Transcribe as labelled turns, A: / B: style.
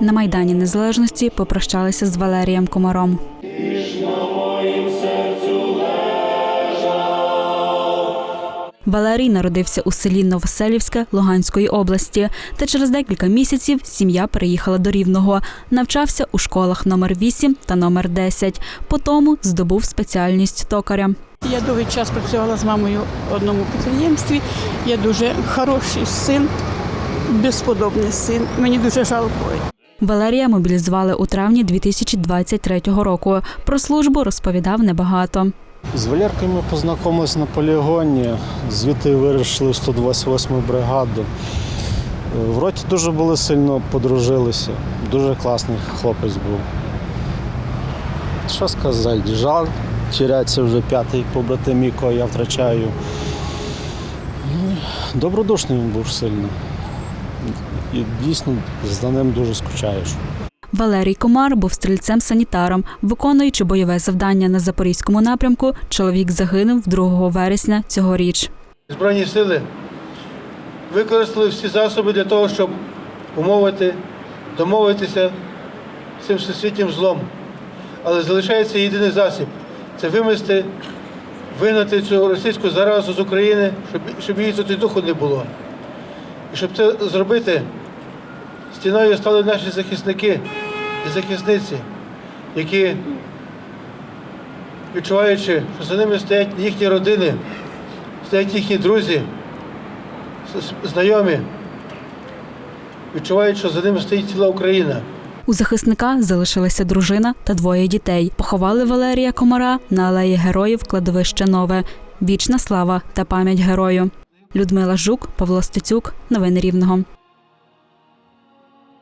A: На Майдані Незалежності попрощалися з Валерієм Комаром. Валерій народився у селі Новоселівське Луганської області, та через декілька місяців сім'я переїхала до Рівного. Навчався у школах номер 8 та номер 10. Потому здобув спеціальність токаря.
B: Я довгий час працювала з мамою в одному підприємстві. Я дуже хороший син, безподобний син. Мені дуже жалко.
A: Валерія мобілізували у травні 2023 року. Про службу розповідав небагато.
C: З Валеркою ми познайомилися на полігоні, звідти вирішили в 128 бригаду. В роті дуже були сильно подружилися. Дуже класний хлопець був. Що сказати, жаль, тіряється вже п'ятий побратим, якого я втрачаю. Ну, Добродушний він був сильно. І дійсно за ним дуже скучаєш.
A: Валерій Комар був стрільцем-санітаром. Виконуючи бойове завдання на запорізькому напрямку, чоловік загинув 2 вересня цьогоріч.
D: Збройні сили використали всі засоби для того, щоб умовити, домовитися з цим всесвітнім злом. Але залишається єдиний засіб це вимести, вигнати цю російську заразу з України, щоб, щоб її тут і духу не було. І щоб це зробити, стіною стали наші захисники і захисниці, які, відчуваючи, що за ними стоять їхні родини, стоять їхні друзі, знайомі, відчувають, що за ними стоїть ціла Україна.
A: У захисника залишилася дружина та двоє дітей. Поховали Валерія Комара на алеї героїв кладовище Нове. Вічна слава та пам'ять герою. Людмила Жук, Павло Стецюк. Новини Рівного.